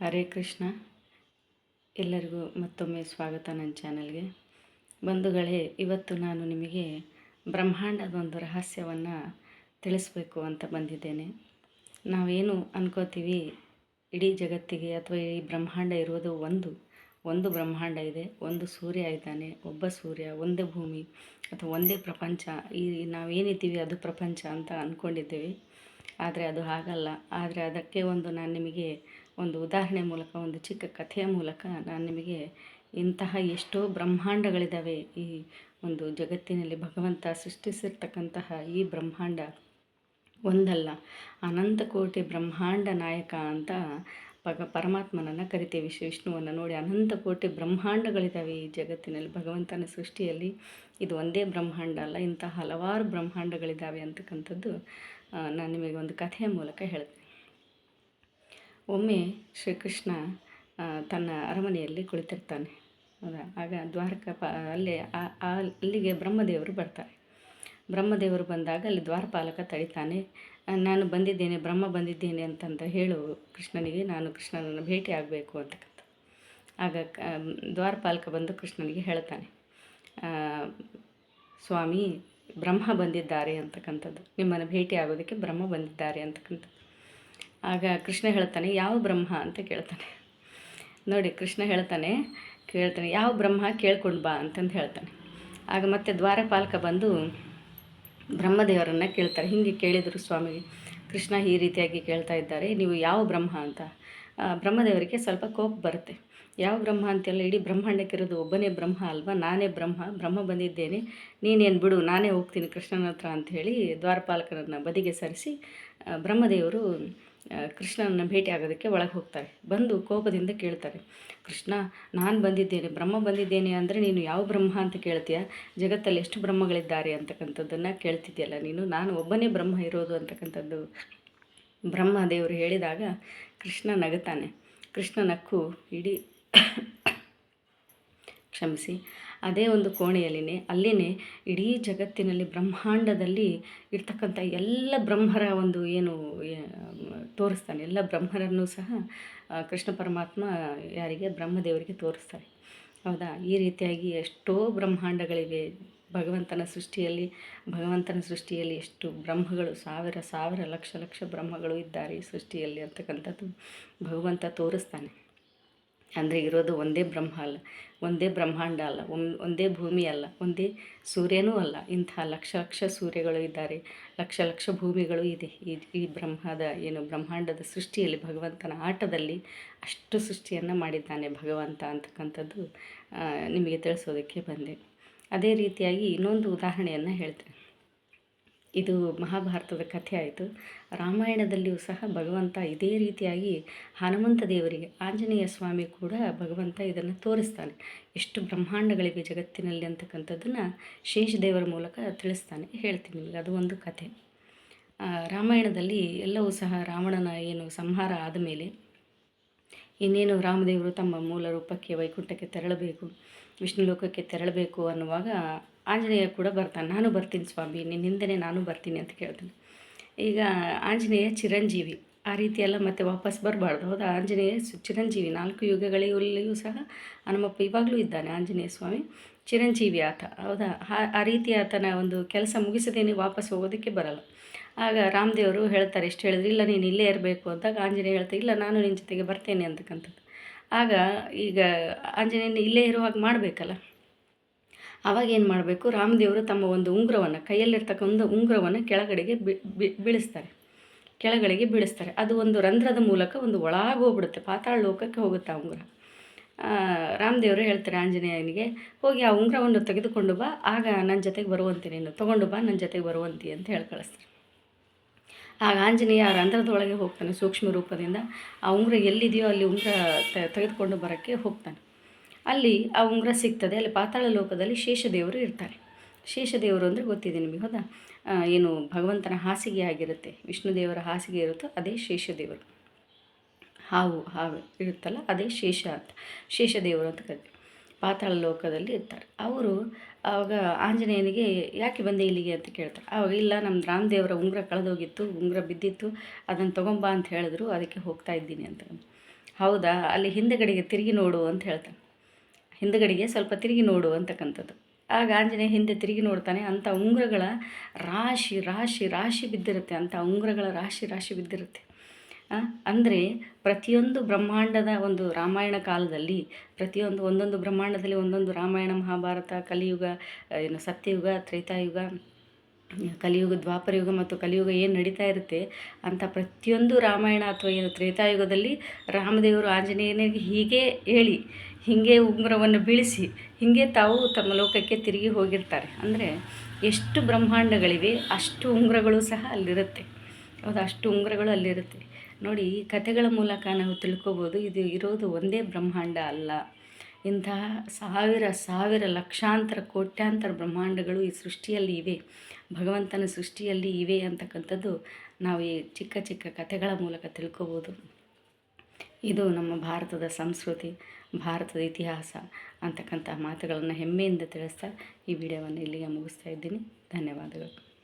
ಹರೇ ಕೃಷ್ಣ. ಎಲ್ಲರಿಗೂ ಮತ್ತೊಮ್ಮೆ ಸ್ವಾಗತ ನನ್ನ ಚಾನಲ್ಗೆ. ಬಂಧುಗಳೇ, ಇವತ್ತು ನಾನು ನಿಮಗೆ ಬ್ರಹ್ಮಾಂಡದ ಒಂದು ರಹಸ್ಯವನ್ನು ತಿಳಿಸ್ಬೇಕು ಅಂತ ಬಂದಿದ್ದೇನೆ. ನಾವೇನು ಅನ್ಕೋತೀವಿ, ಇಡೀ ಜಗತ್ತಿಗೆ ಅಥವಾ ಈ ಬ್ರಹ್ಮಾಂಡ ಇರೋದು ಒಂದು. ಒಂದು ಬ್ರಹ್ಮಾಂಡ ಇದೆ, ಒಂದು ಸೂರ್ಯ ಇದ್ದಾನೆ, ಒಬ್ಬ ಸೂರ್ಯ, ಒಂದೇ ಭೂಮಿ ಅಥವಾ ಒಂದೇ ಪ್ರಪಂಚ. ಈ ನಾವೇನಿದ್ದೀವಿ ಅದು ಪ್ರಪಂಚ ಅಂತ ಅಂದ್ಕೊಂಡಿದ್ದೀವಿ ಆದರೆ ಅದು ಹಾಗಲ್ಲ. ಆದರೆ ಅದಕ್ಕೆ ಒಂದು ನಾನು ನಿಮಗೆ ಒಂದು ಉದಾಹರಣೆ ಮೂಲಕ, ಒಂದು ಚಿಕ್ಕ ಕಥೆಯ ಮೂಲಕ ನಾನು ನಿಮಗೆ ಇಂತಹ ಎಷ್ಟೋ ಬ್ರಹ್ಮಾಂಡಗಳಿದ್ದಾವೆ. ಈ ಒಂದು ಜಗತ್ತಿನಲ್ಲಿ ಭಗವಂತ ಸೃಷ್ಟಿಸಿರ್ತಕ್ಕಂತಹ ಈ ಬ್ರಹ್ಮಾಂಡ ಒಂದಲ್ಲ ಅನಂತ ಕೋಟಿ ಬ್ರಹ್ಮಾಂಡ ನಾಯಕ ಅಂತ ಪಗ ಪರಮಾತ್ಮನನ್ನು ಕರಿತೀವಿ. ವಿಶ್ವ ವಿಷ್ಣುವನ್ನು ನೋಡಿ ಅನಂತ ಕೋಟಿ ಬ್ರಹ್ಮಾಂಡಗಳಿದ್ದಾವೆ ಈ ಜಗತ್ತಿನಲ್ಲಿ. ಭಗವಂತನ ಸೃಷ್ಟಿಯಲ್ಲಿ ಇದು ಒಂದೇ ಬ್ರಹ್ಮಾಂಡ ಅಲ್ಲ, ಇಂಥ ಹಲವಾರು ಬ್ರಹ್ಮಾಂಡಗಳಿದ್ದಾವೆ ಅಂತಕ್ಕಂಥದ್ದು ನಾನು ನಿಮಗೆ ಒಂದು ಕಥೆಯ ಮೂಲಕ ಹೇಳ್ತೇನೆ. ಒಮ್ಮೆ ಶ್ರೀಕೃಷ್ಣ ತನ್ನ ಅರಮನೆಯಲ್ಲಿ ಕುಳಿತಿರ್ತಾನೆ. ಹೌದಾ ಆಗ ದ್ವಾರಕ ಅಲ್ಲೇ ಅಲ್ಲಿಗೆ ಬ್ರಹ್ಮದೇವರು ಬರ್ತಾರೆ. ಬ್ರಹ್ಮದೇವರು ಬಂದಾಗ ಅಲ್ಲಿ ದ್ವಾರಪಾಲಕ ತಡಿತಾನೆ ನಾನು ಬಂದಿದ್ದೇನೆ, ಬ್ರಹ್ಮ ಬಂದಿದ್ದೇನೆ ಅಂತಂತ ಹೇಳು ಕೃಷ್ಣನಿಗೆ, ನಾನು ಕೃಷ್ಣನನ್ನು ಭೇಟಿ ಆಗಬೇಕು ಅಂತಕ್ಕಂಥ ಆಗ ದ್ವಾರಪಾಲಕ ಬಂದು ಕೃಷ್ಣನಿಗೆ ಹೇಳ್ತಾನೆ ಸ್ವಾಮಿ, ಬ್ರಹ್ಮ ಬಂದಿದ್ದಾರೆ ಅಂತಕ್ಕಂಥದ್ದು. ನಿಮ್ಮನ್ನು ಭೇಟಿ ಆಗೋದಕ್ಕೆ ಬ್ರಹ್ಮ ಬಂದಿದ್ದಾರೆ ಅಂತಕ್ಕಂಥದ್ದು. ಆಗ ಕೃಷ್ಣ ಹೇಳ್ತಾನೆ, ಯಾವ ಬ್ರಹ್ಮ? ಅಂತ ಕೇಳ್ತಾನೆ. ನೋಡಿ, ಕೃಷ್ಣ ಹೇಳ್ತಾನೆ, ಕೇಳ್ತಾನೆ, ಯಾವ ಬ್ರಹ್ಮ? ಕೇಳ್ಕೊಂಡು ಬಾ ಅಂತಂದು ಹೇಳ್ತಾನೆ. ಆಗ ಮತ್ತೆ ದ್ವಾರಪಾಲಕ ಬಂದು ಬ್ರಹ್ಮದೇವರನ್ನು ಕೇಳ್ತಾರೆ. ಹೀಗೆ ಕೇಳಿದರು ಸ್ವಾಮಿ, ಕೃಷ್ಣ ಈ ರೀತಿಯಾಗಿ ಕೇಳ್ತಾ ಇದ್ದಾರೆ, ನೀವು ಯಾವ ಬ್ರಹ್ಮ ಅಂತ? ಬ್ರಹ್ಮದೇವರಿಗೆ ಸ್ವಲ್ಪ ಕೋಪ ಬರುತ್ತೆ. ಯಾವ ಬ್ರಹ್ಮ ಅಂತೆಲ್ಲ ಇಡೀ ಬ್ರಹ್ಮಾಂಡಕ್ಕಿರೋದು ಒಬ್ಬನೇ ಬ್ರಹ್ಮ ಅಲ್ವಾ? ನಾನೇ ಬ್ರಹ್ಮ ಬ್ರಹ್ಮ ಬಂದಿದ್ದೇನೆ, ನೀನೇನು ಬಿಡು, ನಾನೇ ಹೋಗ್ತೀನಿ ಕೃಷ್ಣನ ಹತ್ರ ಅಂಥೇಳಿ ದ್ವಾರಪಾಲಕರನ್ನು ಬದಿಗೆ ಸರಿಸಿ ಬ್ರಹ್ಮದೇವರು ಕೃಷ್ಣನನ್ನು ಭೇಟಿ ಆಗೋದಕ್ಕೆ ಒಳಗೆ ಹೋಗ್ತಾರೆ. ಬಂದು ಕೋಪದಿಂದ ಕೇಳ್ತಾರೆ, ಕೃಷ್ಣ, ನಾನು ಬಂದಿದ್ದೇನೆ, ಬ್ರಹ್ಮ ಬಂದಿದ್ದೇನೆ ಅಂದರೆ ನೀನು ಯಾವ ಬ್ರಹ್ಮ ಅಂತ ಕೇಳ್ತೀಯ? ಜಗತ್ತಲ್ಲಿ ಎಷ್ಟು ಬ್ರಹ್ಮಗಳಿದ್ದಾರೆ? ಅಂತಕ್ಕಂಥದ್ದನ್ನು ಕೇಳ್ತಿದ್ಯಲ್ಲ ನೀನು? ನಾನು ಒಬ್ಬನೇ ಬ್ರಹ್ಮ ಇರೋದು ಅಂತಕ್ಕಂಥದ್ದು. ಬ್ರಹ್ಮದೇವರು ಹೇಳಿದಾಗ ಕೃಷ್ಣ ನಗುತ್ತಾನೆ. ಕೃಷ್ಣ ನಕ್ಕು, ಇಡೀ ಕ್ಷಮಿಸಿ, ಅದೇ ಒಂದು ಕೋಣೆಯಲ್ಲಿನೇ, ಅಲ್ಲಿನೇ ಇಡೀ ಜಗತ್ತಿನಲ್ಲಿ ಬ್ರಹ್ಮಾಂಡದಲ್ಲಿ ಇರ್ತಕ್ಕಂಥ ಎಲ್ಲ ಬ್ರಹ್ಮರ ಒಂದು ಏನು ತೋರಿಸ್ತಾನೆ. ಎಲ್ಲ ಬ್ರಹ್ಮರನ್ನು ಸಹ ಕೃಷ್ಣ ಪರಮಾತ್ಮ ಯಾರಿಗೆ? ಬ್ರಹ್ಮದೇವರಿಗೆ ತೋರಿಸ್ತಾರೆ. ಹೌದಾ? ಈ ರೀತಿಯಾಗಿ ಎಷ್ಟೋ ಬ್ರಹ್ಮಾಂಡಗಳಿವೆ. ಭಗವಂತನ ಸೃಷ್ಟಿಯಲ್ಲಿ ಭಗವಂತನ ಸೃಷ್ಟಿಯಲ್ಲಿ ಎಷ್ಟು ಬ್ರಹ್ಮಗಳು, ಸಾವಿರ ಸಾವಿರ ಲಕ್ಷ ಲಕ್ಷ ಬ್ರಹ್ಮಗಳು ಇದ್ದಾರೆ ಈ ಸೃಷ್ಟಿಯಲ್ಲಿ ಅಂತಕ್ಕಂಥದ್ದು ಭಗವಂತ ತೋರಿಸ್ತಾನೆ. ಅಂದರೆ ಇರೋದು ಒಂದೇ ಬ್ರಹ್ಮ ಅಲ್ಲ, ಒಂದೇ ಬ್ರಹ್ಮಾಂಡ ಅಲ್ಲ ಒಂದೇ ಭೂಮಿ ಅಲ್ಲ, ಒಂದೇ ಸೂರ್ಯನೂ ಅಲ್ಲ. ಇಂಥ ಲಕ್ಷ ಲಕ್ಷ ಸೂರ್ಯಗಳು ಇದ್ದಾರೆ, ಲಕ್ಷ ಲಕ್ಷ ಭೂಮಿಗಳು ಇದೆ. ಈ ಈ ಬ್ರಹ್ಮದ ಏನು ಬ್ರಹ್ಮಾಂಡದ ಸೃಷ್ಟಿಯಲ್ಲಿ ಭಗವಂತನ ಆಟದಲ್ಲಿ ಅಷ್ಟು ಸೃಷ್ಟಿಯನ್ನು ಮಾಡಿದ್ದಾನೆ ಭಗವಂತ ಅಂತಕ್ಕಂಥದ್ದು ನಿಮಗೆ ತಿಳಿಸೋದಕ್ಕೆ ಬಂದೆ. ಅದೇ ರೀತಿಯಾಗಿ ಇನ್ನೊಂದು ಉದಾಹರಣೆಯನ್ನು ಹೇಳ್ತೇನೆ. ಇದು ಮಹಾಭಾರತದ ಕಥೆ ಆಯಿತು. ರಾಮಾಯಣದಲ್ಲಿಯೂ ಸಹ ಭಗವಂತ ಇದೇ ರೀತಿಯಾಗಿ ಹನುಮಂತ ದೇವರಿಗೆ ಆಂಜನೇಯ ಸ್ವಾಮಿ ಕೂಡ ಭಗವಂತ ಇದನ್ನು ತೋರಿಸ್ತಾನೆ. ಎಷ್ಟು ಬ್ರಹ್ಮಾಂಡಗಳಿವೆ ಜಗತ್ತಿನಲ್ಲಿ ಅಂತಕ್ಕಂಥದ್ದನ್ನು ಶೇಷದೇವರ ಮೂಲಕ ತಿಳಿಸ್ತಾನೆ. ಹೇಳ್ತೀನಿ ನಿಮಗೆ, ಅದು ಒಂದು ಕಥೆ. ರಾಮಾಯಣದಲ್ಲಿ ಎಲ್ಲವೂ ಸಹ ರಾವಣನ ಏನು ಸಂಹಾರ ಆದಮೇಲೆ ಇನ್ನೇನು ರಾಮದೇವರು ತಮ್ಮ ಮೂಲ ರೂಪಕ್ಕೆ ವೈಕುಂಠಕ್ಕೆ ತೆರಳಬೇಕು ವಿಷ್ಣು ಲೋಕಕ್ಕೆ ತೆರಳಬೇಕು ಅನ್ನುವಾಗ ಆಂಜನೇಯ ಕೂಡ ಬರ್ತಾನೆ. ನಾನು ಬರ್ತೀನಿ ಸ್ವಾಮಿ ನಿನ್ನಿಂದನೇ ನಾನು ಬರ್ತೀನಿ ಅಂತ ಕೇಳ್ತೀನಿ. ಈಗ ಆಂಜನೇಯ ಚಿರಂಜೀವಿ, ಆ ರೀತಿ ಎಲ್ಲ ಮತ್ತೆ ವಾಪಸ್ ಬರಬಾರ್ದು. ಹೌದಾ? ಆಂಜನೇಯ ಚಿರಂಜೀವಿ, ನಾಲ್ಕು ಯುಗಗಳಲ್ಲಿಯೂ ಸಹ ಹನುಮಪ್ಪ ಇವಾಗಲೂ ಇದ್ದಾನೆ ಆಂಜನೇಯ ಸ್ವಾಮಿ. ಚಿರಂಜೀವಿ ಆತ, ಹೌದಾ? ಆ- ರೀತಿ ಆತನ ಒಂದು ಕೆಲಸ ಮುಗಿಸದೇನೆ ವಾಪಸ್ ಹೋಗೋದಕ್ಕೆ ಬರಲ್ಲ. ಆಗ ರಾಮದೇವರು ಹೇಳ್ತಾರೆ ಎಷ್ಟು ಹೇಳಿದ್ರು, ಇಲ್ಲ, ನೀನು ಇಲ್ಲೇ ಇರಬೇಕು ಅಂದಾಗ ಆಂಜನೇಯ ಹೇಳ್ತಾ, ಇಲ್ಲ, ನಾನು ನಿನ್ನ ಜೊತೆಗೆ ಬರ್ತೇನೆ ಅಂತಕ್ಕಂಥದ್ದು. ಆಗ ಈಗ ಆಂಜನೇಯನ ಇಲ್ಲೇ ಇರುವಾಗ ಮಾಡಬೇಕಲ್ಲ? ಆವಾಗ ಏನು ಮಾಡಬೇಕು? ರಾಮದೇವರು ತಮ್ಮ ಒಂದು ಉಂಗುರವನ್ನು, ಕೈಯಲ್ಲಿರ್ತಕ್ಕಂಥ ಉಂಗುರವನ್ನು ಕೆಳಗಡೆಗೆ ಬೀಳಿಸ್ತಾರೆ. ಕೆಳಗಡೆಗೆ ಬೀಳಿಸ್ತಾರೆ. ಅದು ಒಂದು ರಂಧ್ರದ ಮೂಲಕ ಒಂದು ಒಳಗೆ ಹೋಗ್ಬಿಡುತ್ತೆ ಪಾತಾಳ ಲೋಕಕ್ಕೆ ಹೋಗುತ್ತೆ ಆ ಉಂಗುರ. ರಾಮದೇವರು ಹೇಳ್ತಾರೆ ಆಂಜನೇಯನಿಗೆ, ಹೋಗಿ ಆ ಉಂಗುರವನ್ನು ತೆಗೆದುಕೊಂಡು ಬಾ, ಆಗ ನನ್ನ ಜೊತೆಗೆ ಬರುವಂತೆ ನೀನು. ತೊಗೊಂಡು ಬಾ ನನ್ನ ಜೊತೆಗೆ ಬರುವಂತಿ ಅಂತ ಹೇಳಿ ಕಳಿಸ್ತಾರೆ. ಆಗ ಆಂಜನೇಯ ಆ ರಂಧ್ರದೊಳಗೆ ಹೋಗ್ತಾನೆ ಸೂಕ್ಷ್ಮ ರೂಪದಿಂದ. ಆ ಉಂಗುರ ಎಲ್ಲಿದೆಯೋ ಅಲ್ಲಿ ಉಂಗುರ ತೆಗೆದುಕೊಂಡು ಬರೋಕ್ಕೆ ಹೋಗ್ತಾನೆ. ಅಲ್ಲಿ ಆ ಉಂಗುರ ಸಿಗ್ತದೆ, ಅಲ್ಲಿ ಪಾತಾಳ ಲೋಕದಲ್ಲಿ ಶೇಷದೇವರು ಇರ್ತಾರೆ. ಶೇಷದೇವರು ಅಂದರೆ ಗೊತ್ತಿದೆ ನಿಮಗೆ, ಹೌದಾ? ಏನು ಭಗವಂತನ ಹಾಸಿಗೆ ಆಗಿರುತ್ತೆ ವಿಷ್ಣು ದೇವರ ಹಾಸಿಗೆ ಇರುತ್ತೋ ಅದೇ ಶೇಷದೇವರು. ಹಾವು ಹಾವು ಇರುತ್ತಲ್ಲ, ಅದೇ ಶೇಷ ಅಂತ, ಶೇಷದೇವರು ಅಂತ ಕರಿತೀವಿ ಪಾತಾಳ ಲೋಕದಲ್ಲಿ ಇರ್ತಾರೆ. ಅವರು ಆವಾಗ ಆಂಜನೇಯನಿಗೆ ಯಾಕೆ ಬಂದೆ ಇಲ್ಲಿಗೆ ಅಂತ ಕೇಳ್ತಾರೆ. ಆವಾಗ ಇಲ್ಲ ನಮ್ಮ ರಾಮದೇವರ ಉಂಗುರ ಕಳೆದೋಗಿತ್ತು, ಉಂಗುರ ಬಿದ್ದಿತ್ತು, ಅದನ್ನು ತೊಗೊಂಬಾ ಅಂತ ಹೇಳಿದ್ರು, ಅದಕ್ಕೆ ಹೋಗ್ತಾ ಇದ್ದೀನಿ ಅಂತ. ಹೌದಾ? ಅಲ್ಲಿ ಹಿಂದೆಗಡೆಗೆ ತಿರುಗಿ ನೋಡು ಅಂತ ಹೇಳ್ತಾನೆ ಹಿಂದಗಡೆಗೆ ಸ್ವಲ್ಪ ತಿರುಗಿ ನೋಡು ಅಂತಕ್ಕಂಥದ್ದು. ಆಗ ಆಂಜನೇಯ ಹಿಂದೆ ತಿರುಗಿ ನೋಡ್ತಾನೆ ಅಂಥ ಉಂಗುರಗಳ ರಾಶಿ ರಾಶಿ ರಾಶಿ ಬಿದ್ದಿರುತ್ತೆ ಅಂಥ ಉಂಗುರಗಳ ರಾಶಿ ರಾಶಿ ಬಿದ್ದಿರುತ್ತೆ. ಅಂದರೆ ಪ್ರತಿಯೊಂದು ಬ್ರಹ್ಮಾಂಡದ ಒಂದು ರಾಮಾಯಣ ಕಾಲದಲ್ಲಿ, ಪ್ರತಿಯೊಂದು ಒಂದೊಂದು ಬ್ರಹ್ಮಾಂಡದಲ್ಲಿ ಒಂದೊಂದು ರಾಮಾಯಣ, ಮಹಾಭಾರತ, ಕಲಿಯುಗ ಏನು ಸತ್ಯಯುಗ, ತ್ರೇತಾಯುಗ, ಕಲಿಯುಗ, ದ್ವಾಪರಯುಗ ಮತ್ತು ಕಲಿಯುಗ ಏನು ನಡೀತಾ ಇರುತ್ತೆ ಅಂಥ ಪ್ರತಿಯೊಂದು ರಾಮಾಯಣ ಅಥವಾ ಏನು ತ್ರೇತಾಯುಗದಲ್ಲಿ ರಾಮದೇವರು ಆಂಜನೇಯನಿಗೆ ಹೀಗೆ ಹೇಳಿ ಹೀಗೆ ಉಂಗುರವನ್ನು ಬೀಳಿಸಿ, ಹೀಗೆ ತಾವು ತಮ್ಮ ಲೋಕಕ್ಕೆ ತಿರುಗಿ ಹೋಗಿರ್ತಾರೆ. ಅಂದರೆ ಎಷ್ಟು ಬ್ರಹ್ಮಾಂಡಗಳಿವೆ, ಅಷ್ಟು ಉಂಗುರಗಳು ಸಹ ಅಲ್ಲಿರುತ್ತೆ. ಹೌದು, ಅಷ್ಟು ಉಂಗುರಗಳು ಅಲ್ಲಿರುತ್ತೆ. ನೋಡಿ, ಈ ಕಥೆಗಳ ಮೂಲಕ ನಾವು ತಿಳ್ಕೊಬೋದು, ಇದು ಇರೋದು ಒಂದೇ ಬ್ರಹ್ಮಾಂಡ ಅಲ್ಲ. ಇಂತಹ ಸಾವಿರ ಸಾವಿರ ಲಕ್ಷಾಂತರ ಕೋಟ್ಯಾಂತರ ಬ್ರಹ್ಮಾಂಡಗಳು ಈ ಸೃಷ್ಟಿಯಲ್ಲಿ ಇವೆ. ಭಗವಂತನ ಸೃಷ್ಟಿಯಲ್ಲಿ ಇವೆ ಅಂತಕ್ಕಂಥದ್ದು ನಾವು ಈ ಚಿಕ್ಕ ಚಿಕ್ಕ ಕಥೆಗಳ ಮೂಲಕ ತಿಳ್ಕೊಬೋದು. ಇದು ನಮ್ಮ ಭಾರತದ ಸಂಸ್ಕೃತಿ, ಭಾರತದ ಇತಿಹಾಸ ಅಂತಕ್ಕಂಥ ಮಾತುಗಳನ್ನು ಹೆಮ್ಮೆಯಿಂದ ತಿಳಿಸ್ತಾ ಈ ವಿಡಿಯೋವನ್ನು ಇಲ್ಲಿಗೆ ಮುಗಿಸ್ತಾ ಇದ್ದೀನಿ. ಧನ್ಯವಾದಗಳು.